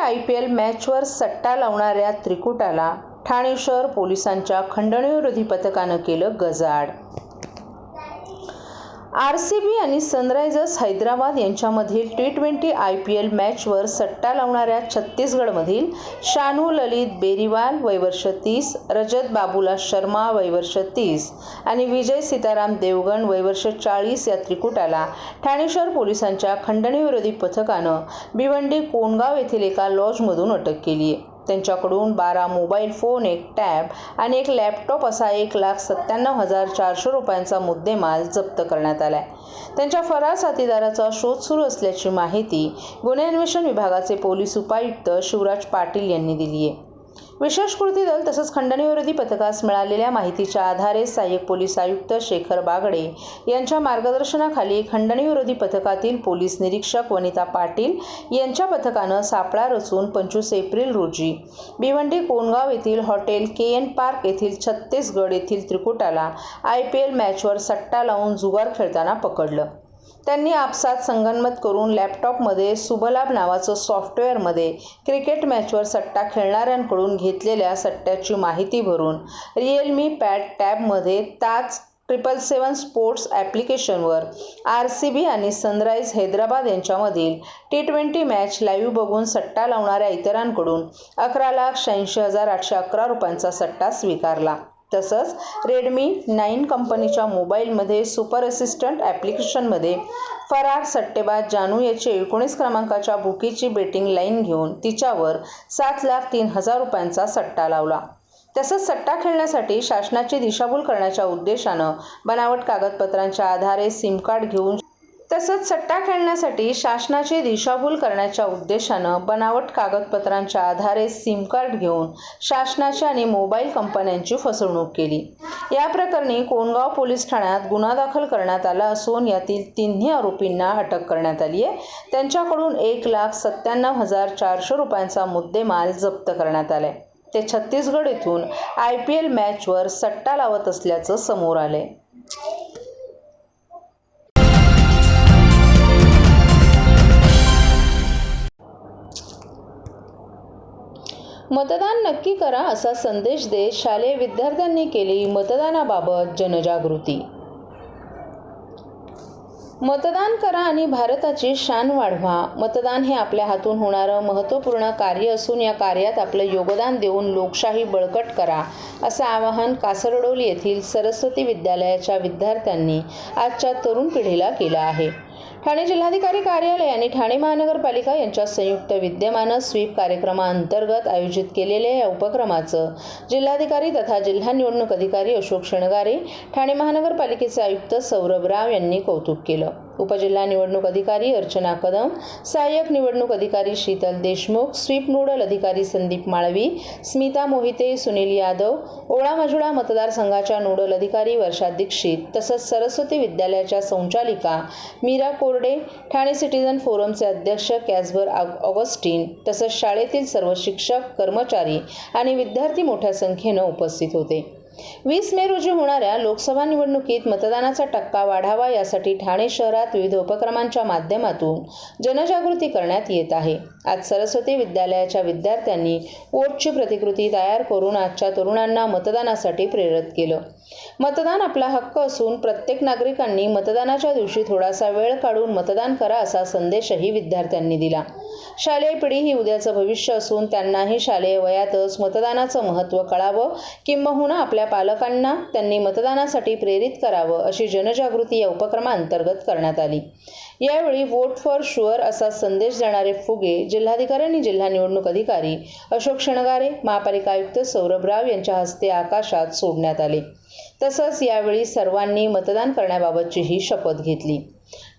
I P L मॅचवर सट्टा लावणाऱ्या त्रिकुटाला ठाणे शहर पोलिसांच्या खंडणीविरोधी पथकानं केलं गजाआड. आर सी बी आणि सनरायझर्स हैदराबाद यांच्यामधील T twenty I P L मॅचवर सट्टा लावणाऱ्या छत्तीसगडमधील शानू ललित बेरीवाल वयवर्ष तीस रजत बाबूला शर्मा वयवर्ष तीस आणि विजय सीताराम देवगण वयवर्ष चाळीस या त्रिकुटाला ठाणे शहर पोलिसांच्या खंडणीविरोधी पथकानं भिवंडी कोंडगाव येथील एका लॉजमधून अटक केली आहे त्यांच्याकडून बारा मोबाईल फोन एक टॅब आणि एक लॅपटॉप असा एक लाख सत्त्याण्णव हजार चारशे रुपयांचा मुद्देमाल जप्त करण्यात आला आहे त्यांच्या फरार साथीदाराचा शोध सुरू असल्याची माहिती गुन्हे अन्वेषण विभागाचे पोलीस उपायुक्त शिवराज पाटील यांनी दिली आहे विशेष कृती दल तसंच खंडणीविरोधी पथकास मिळालेल्या माहितीच्या आधारे सहाय्यक पोलीस आयुक्त शेखर बागडे यांच्या मार्गदर्शनाखाली खंडणीविरोधी पथकातील पोलीस निरीक्षक वनिता पाटील यांच्या पथकानं सापळा रचून पंचवीस एप्रिल रोजी भिवंडी कोणगाव येथील हॉटेल के एन पार्क येथील छत्तीसगड येथील त्रिकुटाला आय पी एल मॅचवर सट्टा लावून जुगार खेळताना पकडलं. त्यांनी आपसात संगनमत करून लॅपटॉपमध्ये सुबलाभ नावाचं सॉफ्टवेअरमध्ये क्रिकेट मॅचवर सट्टा खेळणाऱ्यांकडून घेतलेल्या सट्ट्याची माहिती भरून रिअलमी पॅड टॅबमध्ये ताज ट्रिपल सेवन स्पोर्ट्स ॲप्लिकेशनवर आर सी बी आणि सनराईज हैदराबाद यांच्यामधील टी ट्वेंटी मॅच लाईव्ह बघून सट्टा लावणाऱ्या इतरांकडून अकरा लाख शहाऐंशी हजार आठशे अकरा रुपयांचा सट्टा स्वीकारला. तसंच रेडमी नाईन कंपनीच्या मोबाईलमध्ये सुपर असिस्टंट ॲप्लिकेशनमध्ये फरार सट्टेबाज जानू याची एकोणीस क्रमांकाच्या बुकीची बेटिंग लाईन घेऊन तिच्यावर सात लाख तीन हजार रुपयांचा सट्टा लावला. तसंच सट्टा खेळण्यासाठी शासनाची दिशाभूल करण्याच्या उद्देशानं बनावट कागदपत्रांच्या आधारे सिम कार्ड घेऊन तसंच सट्टा खेळण्यासाठी शासनाची दिशाभूल करण्याच्या उद्देशानं बनावट कागदपत्रांच्या आधारे सिम कार्ड घेऊन शासनाच्या आणि मोबाईल कंपन्यांची फसवणूक केली. या प्रकरणी कोणगाव पोलीस ठाण्यात गुन्हा दाखल करण्यात आला असून यातील तिन्ही आरोपींना अटक करण्यात आली आहे. त्यांच्याकडून एक लाख सत्त्याण्णव हजार चारशे रुपयांचा मुद्देमाल जप्त करण्यात आलाय. ते छत्तीसगड येथून आय पी एल मॅचवर सट्टा लावत असल्याचं समोर आलंय. मतदान नक्की करा असा संदेश देत शालेय विद्यार्थ्यांनी केली मतदानाबाबत जनजागृती. मतदान करा आणि भारताची शान वाढवा. मतदान हे आपल्या हातून होणारं महत्त्वपूर्ण कार्य असून या कार्यात आपलं योगदान देऊन लोकशाही बळकट करा असं आवाहन कासरडोली येथील सरस्वती विद्यालयाच्या विद्यार्थ्यांनी आजच्या तरुण पिढीला केलं आहे. ठाणे जिल्हाधिकारी कार्यालय आणि ठाणे महानगरपालिका यांच्या संयुक्त विद्यमानं स्वीप कार्यक्रमाअंतर्गत आयोजित केलेल्या या उपक्रमाचं जिल्हाधिकारी तथा जिल्हा निवडणूक अधिकारी अशोक शणगारे ठाणे महानगरपालिकेचे आयुक्त सौरभ राव यांनी कौतुक केलं. उपजिल्हा निवडणूक अधिकारी अर्चना कदम सहाय्यक निवडणूक अधिकारी शीतल देशमुख स्वीप नोडल अधिकारी संदीप माळवी स्मिता मोहिते सुनील यादव ओळा मजुळा मतदारसंघाच्या नोडल अधिकारी वर्षा दीक्षित तसंच सरस्वती विद्यालयाच्या संचालिका मीरा कोरडे ठाणे सिटीजन फोरमचे अध्यक्ष कॅसबर ऑगस्टीन तसंच शाळेतील सर्व शिक्षक कर्मचारी आणि विद्यार्थी मोठ्या संख्येनं उपस्थित होते. वीस मे रोजी होणाऱ्या लोकसभा निवडणुकीत मतदानाचा टक्का वाढावा यासाठी ठाणे शहरात विविध उपक्रमांच्या माध्यमातून जनजागृती करण्यात येत आहे. आज सरस्वती विद्यालयाच्या विद्यार्थ्यांनी वोटची प्रतिकृती तयार करून आजच्या तरुणांना मतदानासाठी प्रेरित केलं. मतदान आपला हक्क असून प्रत्येक नागरिकांनी मतदानाच्या दिवशी थोडासा वेळ काढून मतदान करा असा संदेशही विद्यार्थ्यांनी दिला. शालेय पिढी ही उद्याचं भविष्य असून त्यांनाही शालेय वयातच मतदानाचं महत्त्व कळावं किंबहुना आपल्या पालकांना त्यांनी मतदानासाठी प्रेरित करावं अशी जनजागृती या उपक्रमाअंतर्गत करण्यात आली. यावेळी वोट फॉर शुअर असा संदेश देणारे फुगे जिल्हाधिकारी आणि जिल्हा निवडणूक अधिकारी अशोक शणगारे महापालिका आयुक्त सौरभ राव यांच्या हस्ते आकाशात सोडण्यात आले. तसंच यावेळी सर्वांनी मतदान करण्याबाबतचीही शपथ घेतली.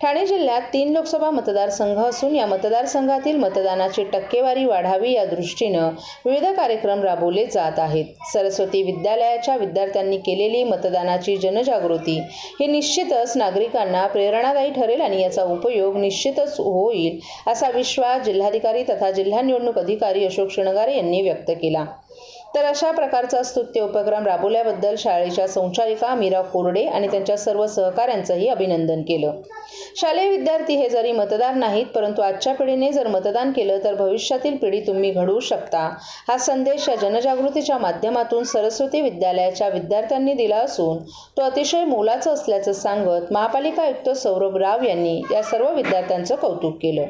ठाणे जिल्ह्यात तीन लोकसभा मतदारसंघ असून या मतदारसंघातील मतदानाची टक्केवारी वाढावी या दृष्टीनं विविध कार्यक्रम राबवले जात आहेत. सरस्वती विद्यालयाच्या विद्यार्थ्यांनी केलेली मतदानाची जनजागृती ही निश्चितच नागरिकांना प्रेरणादायी ठरेल आणि याचा उपयोग निश्चितच होईल असा विश्वास जिल्हाधिकारी तथा जिल्हा निवडणूक अधिकारी अशोक शणगारे यांनी व्यक्त केला. तर अशा प्रकारचा स्तुत्य उपक्रम राबवल्याबद्दल शाळेच्या संचालिका मीरा कोरडे आणि त्यांच्या सर्व सहकाऱ्यांचंही अभिनंदन केलं. शालेय विद्यार्थी हे जरी मतदार नाहीत परंतु आजच्या पिढीने जर मतदान केलं तर भविष्यातील पिढी तुम्ही घडवू शकता. हा संदेश या जनजागृतीच्या माध्यमातून सरस्वती विद्यालयाच्या विद्यार्थ्यांनी दिला असून तो अतिशय मोलाचा असल्याचं सांगत महापालिका आयुक्त सौरभ राव यांनी या सर्व विद्यार्थ्यांचं कौतुक केलं.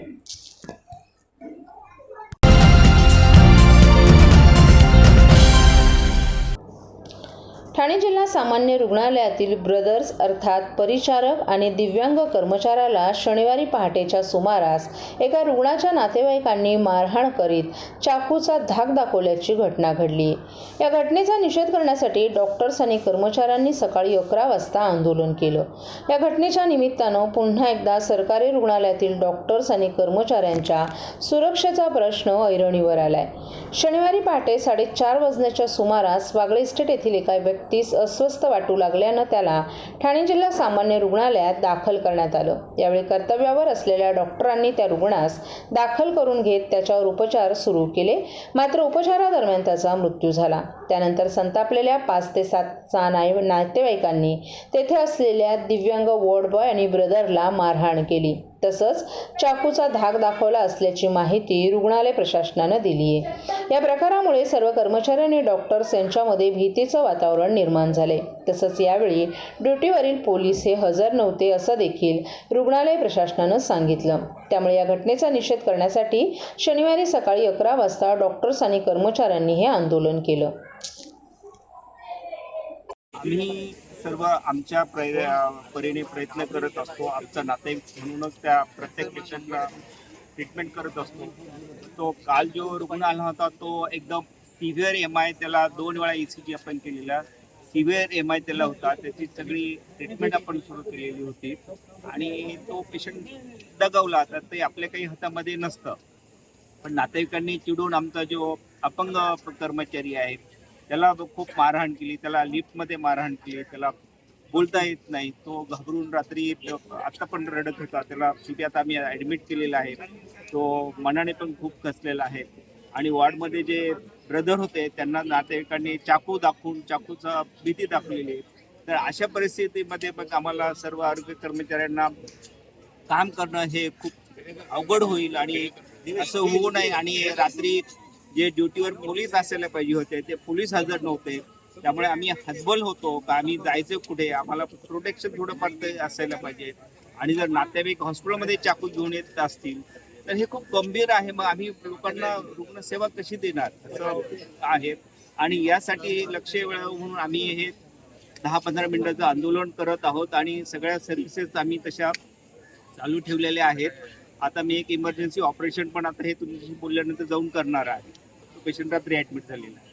ठाणे जिल्हा सामान्य रुग्णालयातील ब्रदर्स अर्थात परिचारक आणि दिव्यांग कर्मचाऱ्याला शनिवारी पहाटेच्या सुमारास एका रुग्णाच्या नातेवाईकांनी मारहाण करीत चाकूचा धाक दाखवल्याची घटना घडली. या घटनेचा निषेध करण्यासाठी डॉक्टर्स आणि कर्मचाऱ्यांनी सकाळी अकरा वाजता आंदोलन केलं. या घटनेच्या निमित्तानं पुन्हा एकदा सरकारी रुग्णालयातील डॉक्टर्स आणि कर्मचाऱ्यांच्या सुरक्षेचा प्रश्न ऐरणीवर आलाय. शनिवारी पहाटे साडेचार वाजण्याच्या सुमारास वागळे इस्टेट येथील एका व्यक्तीस अस्वस्थ वाटू लागल्यानं त्याला ठाणे जिल्हा सामान्य रुग्णालयात दाखल करण्यात आलं. यावेळी कर्तव्यावर असलेल्या डॉक्टरांनी त्या रुग्णास दाखल करून घेत त्याच्यावर उपचार सुरू केले. मात्र उपचारादरम्यान त्याचा मृत्यू झाला. त्यानंतर संतापलेल्या पाच ते सातचा नाय नातेवाईकांनी तेथे असलेल्या दिव्यांग वॉर्ड बॉय आणि ब्रदरला मारहाण केली. तसंच चाकूचा धाक दाखवला असल्याची माहिती रुग्णालय प्रशासनानं दिली आहे. या प्रकारामुळे सर्व कर्मचारी आणि डॉक्टर्स यांच्यामध्ये भीतीचं वातावरण निर्माण झाले तसंच यावेळी ड्युटीवरील पोलीस हे हजर नव्हते असं देखील रुग्णालय प्रशासनानं सांगितलं. त्यामुळे या घटनेचा निषेध करण्यासाठी शनिवारी सकाळी अकरा वाजता डॉक्टर्स आणि कर्मचाऱ्यांनी हे आंदोलन केलं. सर्व आमच्या प्रय- परीने प्रयत्न करत असतो. आमचा नातेवाईक म्हणूनच त्या प्रत्येक पेशंटला ट्रीटमेंट करत असतो. तो काल जो रुग्ण आला होता तो एकदम सिव्हिअर एम आय त्याला दोन वेळा ई सी जी आपण केलेला. सिव्हिअर एम आय त्याला होता. त्याची सगळी ट्रीटमेंट आपण सुरू केलेली होती. आणि तो पेशंट दगावला. तर ते आपल्या काही हातामध्ये नसतं. पण नातेवाईकांनी चिडून आमचा जो अपंग कर्मचारी आहे त्याला खूप मारहाण केली त्याला लिफ्टमध्ये मारहाण केली त्याला बोलता येत नाही. तो घाबरून रात्री आत्ता पण रडत होता. त्याला शेवटी आता आम्ही ॲडमिट केलेला आहे. तो मनाने पण खूप खसलेला आहे. आणि वॉर्डमध्ये जे ब्रदर होते त्यांना नातेवाईकांनी चाकू दाखवून चाकूचा भीती दाखवलेली तर अशा परिस्थितीमध्ये मग आम्हाला सर्व आरोग्य कर्मचाऱ्यांना काम करणं हे खूप अवघड होईल आणि असं होऊ नये आणि रात्री जे ड्युटीवर पोलीस असायला पाहिजे होते ते पोलीस हजर नव्हते. त्यामुळे आम्ही हतबल होतो का आम्ही जायचं कुठे? आम्हाला प्रोटेक्शन थोडंफार ते असायला पाहिजे. आणि जर नातेवाईक हॉस्पिटलमध्ये चाकू घेऊन येत असतील तर हे खूप गंभीर आहे. मग आम्ही लोकांना रुग्णसेवा कशी देणार? असं आहे. आणि यासाठी लक्ष वेळावं म्हणून आम्ही हे दहा पंधरा मिनिटाचं आंदोलन करत आहोत आणि सगळ्या सर्व्हिसेस आम्ही तशा चालू ठेवलेल्या आहेत. आता मी एक इमर्जन्सी ऑपरेशन पण आता हे तुमच्याशी बोलल्यानंतर जाऊन करणार आहे. पेशंट रात्री ऍडमिट झालेला आहे.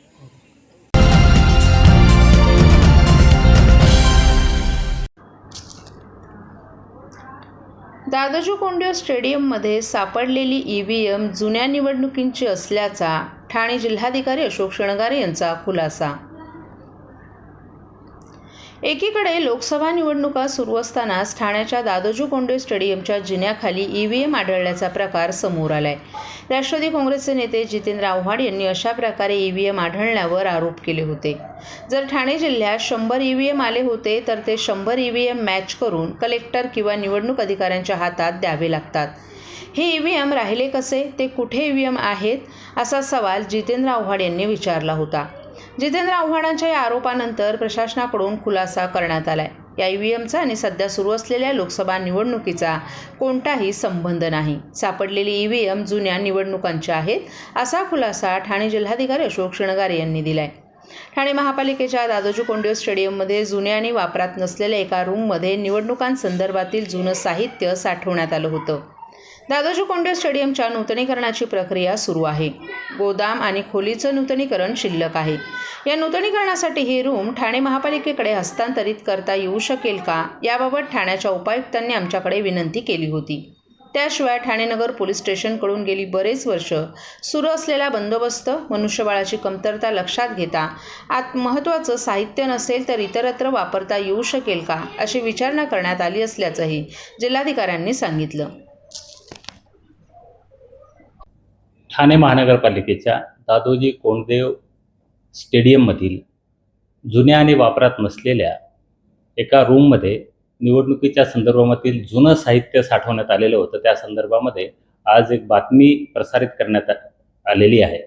दादाजी कोंडे स्टेडियममध्ये सापडलेली ई व्ही एम जुन्या निवडणुकींची असल्याचा ठाणे जिल्हाधिकारी अशोक शणगारे यांचा खुलासा. एकीकडे लोकसभा निवडणुका सुरू असतानाच ठाण्याच्या दादोजी कोंडे स्टेडियमच्या जिन्याखाली ई व्ही एम आढळल्याचा प्रकार समोर आलाय. राष्ट्रवादी काँग्रेसचे नेते जितेंद्र आव्हाड यांनी अशा प्रकारे ई व्ही एम आढळण्यावर आरोप केले होते. जर ठाणे जिल्ह्यात शंभर ई व्ही एम आले होते तर ते शंभर ई व्ही एम मॅच करून कलेक्टर किंवा निवडणूक अधिकाऱ्यांच्या हातात द्यावे लागतात. हे ई व्ही एम राहिले कसे? ते कुठे ई व्ही एम आहेत? असा सवाल जितेंद्र आव्हाड यांनी विचारला होता. जितेंद्र आव्हाडांच्या या आरोपानंतर प्रशासनाकडून खुलासा करण्यात आलाय. या ई व्ही एमचा आणि सध्या सुरू असलेल्या लोकसभा निवडणुकीचा कोणताही संबंध नाही. सापडलेली ई व्ही एम जुन्या निवडणुकांच्या आहेत असा खुलासा ठाणे जिल्हाधिकारी अशोक शिणगारे यांनी दिलाय. ठाणे महापालिकेच्या दादोजी कोंडे स्टेडियममध्ये जुन्या आणि वापरात नसलेल्या एका रूममध्ये निवडणुकांसंदर्भातील जुनं साहित्य साठवण्यात आलं होतं. दादोजी कोंडे स्टेडियमच्या नूतनीकरणाची प्रक्रिया सुरू आहे. गोदाम आणि खोलीचं नूतनीकरण शिल्लक आहे. या नूतनीकरणासाठी ही रूम ठाणे महापालिकेकडे हस्तांतरित करता येऊ शकेल का? याबाबत ठाण्याच्या उपायुक्तांनी आमच्याकडे विनंती केली होती. त्याशिवाय ठाणेनगर पोलीस स्टेशनकडून गेली बरेच वर्ष सुरू असलेला बंदोबस्त मनुष्यबळाची कमतरता लक्षात घेता आत महत्त्वाचं साहित्य नसेल तर इतरत्र वापरता येऊ शकेल का? अशी विचारणा करण्यात आली असल्याचंही जिल्हाधिकाऱ्यांनी सांगितलं. ठाणे महानगरपालिकेच्या दादोजी कोंडदेव स्टेडियममधील जुन्या आणि वापरात नसलेल्या एका रूममध्ये निवडणुकीच्या संदर्भामधील जुनं साहित्य साठवण्यात आलेलं होतं. त्या संदर्भामध्ये आज एक बातमी प्रसारित करण्यात आ- आलेली आहे.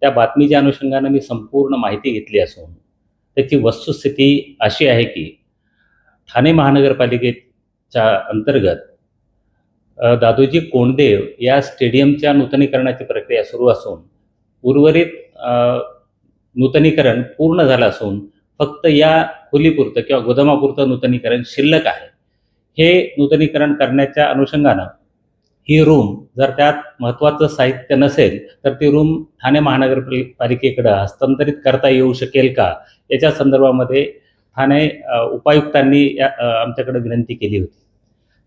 त्या बातमीच्या अनुषंगानं मी संपूर्ण माहिती घेतली असून त्याची वस्तुस्थिती अशी आहे की ठाणे महानगरपालिकेच्या अंतर्गत दादोजी कोंडदेव या स्टेडियमच्या नूतनीकरणाची प्रक्रिया सुरू असून उर्वरित नूतनीकरण पूर्ण झालं असून फक्त या खोलीपुरतं किंवा गोदामापुरतं नूतनीकरण शिल्लक आहे. हे नूतनीकरण करण्याच्या अनुषंगानं ही रूम जर त्यात महत्त्वाचं साहित्य नसेल तर ती रूम ठाणे महानगरपालिकेकडं हस्तांतरित करता येऊ शकेल का? याच्या संदर्भामध्ये ठाणे उपायुक्तांनी या आमच्याकडे विनंती केली होती.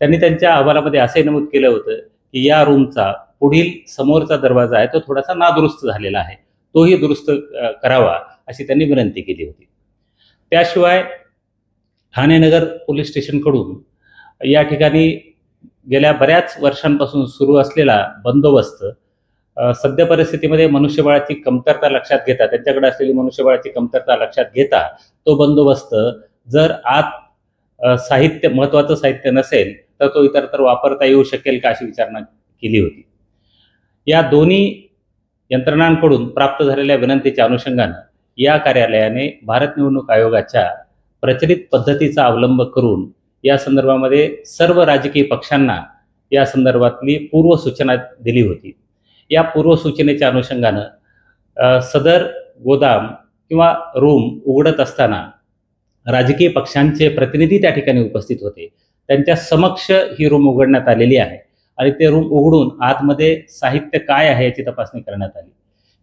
त्यांनी त्यांच्या अहवालामध्ये असे नमूद केलं होतं की या रूमचा पुढील समोरचा दरवाजा आहे तो थोडासा नादुरुस्त झालेला आहे. तोही दुरुस्त करावा अशी त्यांनी विनंती केली होती. त्याशिवाय ठाणे नगर पोलीस स्टेशनकडून या ठिकाणी गेल्या बऱ्याच वर्षांपासून सुरू असलेला बंदोबस्त सद्य परिस्थितीमध्ये मनुष्यबळाची कमतरता लक्षात घेता त्यांच्याकडे असलेली मनुष्यबळाची कमतरता लक्षात घेता तो बंदोबस्त जर आत साहित्य महत्त्वाचं साहित्य नसेल तर तो इतर तर वापरता येऊ शकेल का अशी विचारणा केली होती. या दोन्ही यंत्रणांकडून प्राप्त झालेल्या विनंतीच्या अनुषंगानं या कार्यालयाने भारत निवडणूक आयोगाच्या प्रचलित पद्धतीचा अवलंब करून या संदर्भामध्ये सर्व राजकीय पक्षांना या संदर्भातली पूर्वसूचना दिली होती. या पूर्वसूचनेच्या अनुषंगानं सदर गोदाम किंवा रूम उघडत असताना राजकीय पक्षांचे प्रतिनिधी त्या ठिकाणी उपस्थित होते. त्यांच्या समक्ष ही रूम उघडण्यात आलेली आहे. आणि ते रूम उघडून आतमध्ये साहित्य काय आहे याची तपासणी करण्यात आली.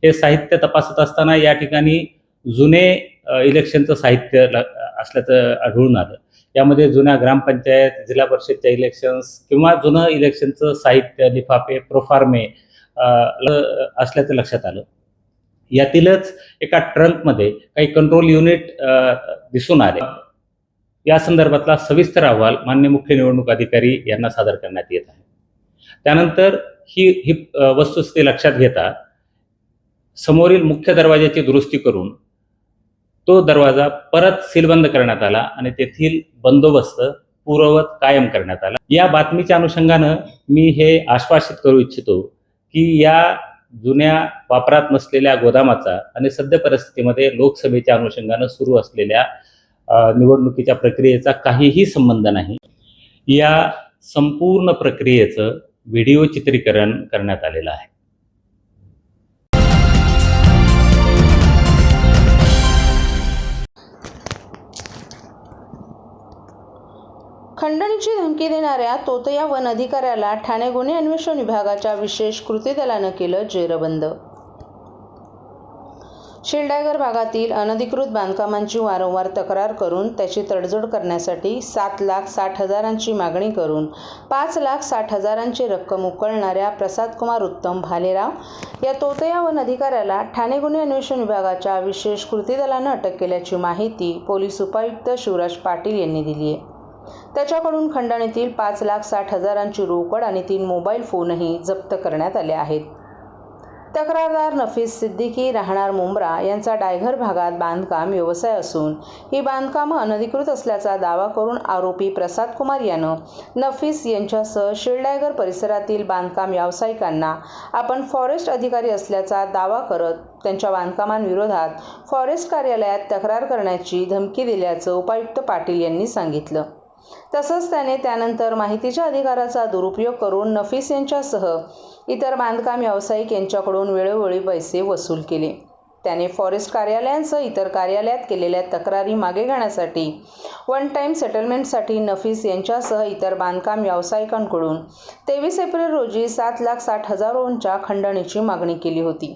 हे साहित्य तपासत असताना या ठिकाणी जुने इलेक्शनचं साहित्य ल- असल्याचं आढळून आलं. यामध्ये जुन्या ग्रामपंचायत जिल्हा परिषदच्या इलेक्शन्स किंवा जुनं इलेक्शनचं साहित्य लिफाफे प्रोफार्मे ल- असल्याचं लक्षात आलं. यातीलच एका ट्रंकमध्ये काही कंट्रोल युनिट दिसून आले. या संदर्भातला सविस्तर अहवाल मान्य मुख्य निवडणूक अधिकारी यांना सादर करण्यात येत आहे. त्यानंतर ही ही वस्तुस्थिती लक्षात घेता समोरील मुख्य दरवाजाची दुरुस्ती करून तो दरवाजा परत सीलबंद करण्यात आला आणि तेथील बंदोबस्त पूर्ववत कायम करण्यात आला. या बातमीच्या अनुषंगानं मी हे आश्वासित करू इच्छितो की या जुन्या वापरात नसलेल्या गोदामाचा आणि सद्य परिस्थितीमध्ये लोकसभेच्या अनुषंगानं सुरू असलेल्या निवडणुकीच्या प्रक्रियेचा काहीही संबंध नाही. या संपूर्ण प्रक्रियेचं व्हिडिओ चित्रीकरण करण्यात आलेलं आहे. खंडणीची धमकी देणाऱ्या तोतया वन अधिकाऱ्याला ठाणे गुन्हे अन्वेषण विभागाच्या विशेष कृती दलानं केलं जेरबंद. शिलडायगर भागातील अनधिकृत बांधकामांची वारंवार तक्रार करून त्याची तडजोड करण्यासाठी सात लाख साठ हजारांची मागणी करून पाच लाख साठ हजारांची रक्कम उकळणाऱ्या प्रसादकुमार उत्तम भालेराव या तोतया वन अधिकाऱ्याला ठाणे गुन्हे अन्वेषण विभागाच्या विशेष कृती दलानं अटक केल्याची माहिती पोलीस उपायुक्त शिवराज पाटील यांनी दिली आहे. त्याच्याकडून खंडणीतील पाच लाख साठ हजारांची रोकड आणि तीन मोबाईल फोनही जप्त करण्यात आले आहेत. तक्रारदार नफीस सिद्दीकी राहणार मुंब्रा यांचा डायघर भागात बांधकाम व्यवसाय असून ही बांधकामं अनधिकृत असल्याचा दावा करून आरोपी प्रसाद कुमार यानं नफीस यांच्यासह शिलडायगर परिसरातील बांधकाम व्यावसायिकांना आपण फॉरेस्ट अधिकारी असल्याचा दावा करत त्यांच्या बांधकामांविरोधात फॉरेस्ट कार्यालयात तक्रार करण्याची धमकी दिल्याचं उपायुक्त पाटील यांनी सांगितलं. तसंच त्याने त्यानंतर माहितीच्या अधिकाराचा दुरुपयोग करून नफीस यांच्यासह इतर बांधकाम व्यावसायिक यांच्याकडून वेळोवेळी पैसे वसूल केले. त्याने फॉरेस्ट कार्यालयांसह इतर कार्यालयात केलेल्या तक्रारी मागे घेण्यासाठी वन टाईम सेटलमेंटसाठी नफीस यांच्यासह इतर बांधकाम व्यावसायिकांकडून तेवीस एप्रिल रोजी सात लाख साठ हजारोंच्या खंडणीची मागणी केली होती.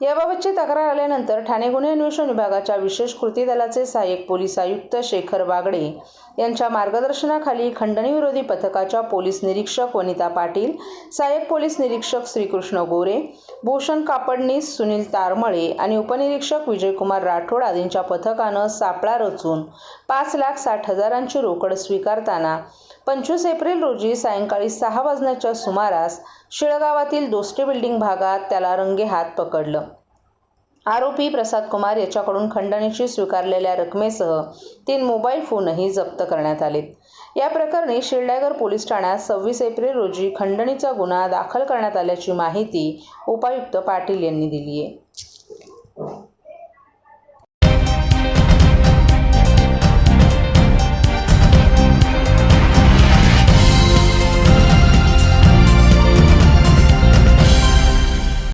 याबाबतची तक्रार आल्यानंतर ठाणे गुन्हे अन्वेषण विभागाच्या विशेष कृती दलाचे सहाय्यक पोलीस आयुक्त शेखर बागडे यांच्या मार्गदर्शनाखाली खंडणीविरोधी पथकाच्या पोलीस निरीक्षक वनिता पाटील सहाय्यक पोलीस निरीक्षक श्रीकृष्ण गोरे भूषण कापडनीस सुनील तारमळे आणि उपनिरीक्षक विजयकुमार राठोड आदींच्या पथकानं सापळा रचून पाच लाख साठ हजारांची रोकड स्वीकारताना पंचवीस एप्रिल रोजी सायंकाळी सहा वाजण्याच्या सुमारास शिळगावातील दोस्ती बिल्डिंग भागात त्याला रंगेहात पकडलं. आरोपी प्रसाद कुमार याच्याकडून खंडणीची स्वीकारलेल्या रकमेसह तीन मोबाईल फोनही जप्त करण्यात आलेत. या प्रकरणी शिरडागर पोलीस ठाण्यात सव्वीस एप्रिल रोजी खंडणीचा गुन्हा दाखल करण्यात आल्याची माहिती उपायुक्त पाटील यांनी दिली आहे